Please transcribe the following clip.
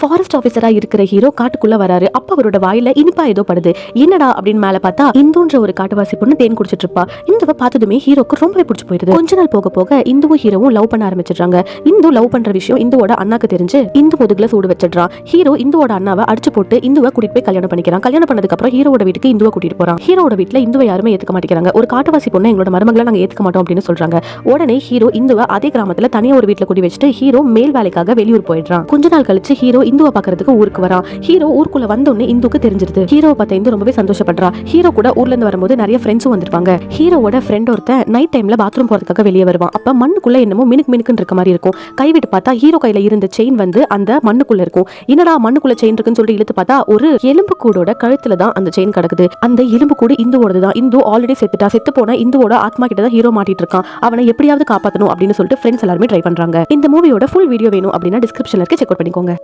Forest ஆஃபீஸரா இருக்கிற hero காட்டுக்குள்ள வராரு. அப்ப அவரோட வாயில இனிப்பா ஏதோ படுது. என்னடா அப்படின்னு மேல பார்த்தா இந்துன்ற ஒரு காட்டுவாசி பொண்ணு தேன் குடிச்சிட்டு இருப்பா. இந்துவை பார்த்ததுமே ஹீரோக்கு ரொம்பவே பிடிச்சி போயிருது கொஞ்ச நாள் போக போக இந்துவும் ஹீரோவும் லவ் பண்ண ஆரம்பிச்சிடுறாங்க. இந்து லவ் பண்ற விஷயம் இந்துவோட அண்ணாக்கு தெரிஞ்சு இந்து முதுகுல சூடு வச்சிடுறான். ஹீரோ இந்துவோட அண்ணாவை அடிச்சு போட்டு இந்துவை கூட்டிட்டு போய் கல்யாணம் பண்ணிக்கிறான். கல்யாணம் பண்ணதுக்கு அப்புறம் ஹீரோட வீட்டுக்கு இந்துவை கூட்டிட்டு போறான். ஹீரோட வீட்டுல இந்துவை யாருமே ஏத்துக்க மாட்டேங்கிறாங்க. ஒரு காட்டுவாசி பொண்ணு எங்களோட மருமகளை நாங்க ஏத்துக்க மாட்டோம் அப்படின்னு சொல்றாங்க. உடனே ஹீரோ இந்துவை அதே கிராமத்துல தனியா ஒரு வீட்டுல கூட்டி வச்சுட்டு ஹீரோ மேல் வேலைக்காக வெளியூர் போயிடுறான். கொஞ்ச நாள் கழிச்சு ஹீரோ இந்துவை பாக்குறதுக்கு ஊருக்கு வரா. ஹீரோ ஊருக்குள்ள வந்தோடனே இந்துக்கு தெரிஞ்சிருது. ஹீரோவை பார்த்த இந்து ரொம்பவே சந்தோஷப்படுறா. ஹீரோ கூட ஊர்ல இருந்து வரும்போது நிறைய ஃப்ரெண்ட்ஸும் வந்திருப்பாங்க. ஹீரோவோட ஃப்ரெண்ட் ஒருத்த நைட் டைம்ல பாத்ரூம் போறதுக்காக வெளியே வருவான். அப்ப மண்ணுக்குள்ள என்னமோ மினுக்கு மினுக்குன்னு இருக்க மாதிரி இருக்கும். கைவிட்டு பார்த்தா ஹீரோ கையில இருந்த செயின் வந்து அந்த மண்ணுக்குள்ள இருக்கும். என்னடா மண்ணுக்குள்ள செயின் இருக்குன்னு சொல்லிட்டு இழுத்து பார்த்தா ஒரு எலும்பு கூடோட கழுத்துல தான் அந்த செயின் கிடக்குது. அந்த எலும்பு கூடு இந்துவோடது தான். இந்து ஆல்ரெடி செத்துட்டா. செத்து போனா இந்துவோட ஆத்மா கிட்ட தான் ஹீரோ மாட்டிட்டு இருக்கான். அவனை எப்படியாவது காப்பாத்தணும் அப்படின்னு சொல்லிட்டு ஃப்ரெண்ட்ஸ் எல்லாருமே ட்ரை பண்றாங்க. இந்த மூவியோட ஃபுல் வீடியோ வேணும் அப்படின்னா டிஸ்கிரிப்ஷன்ல இருக்கு. செக் அவுட் பண்ணிக்கோங்க.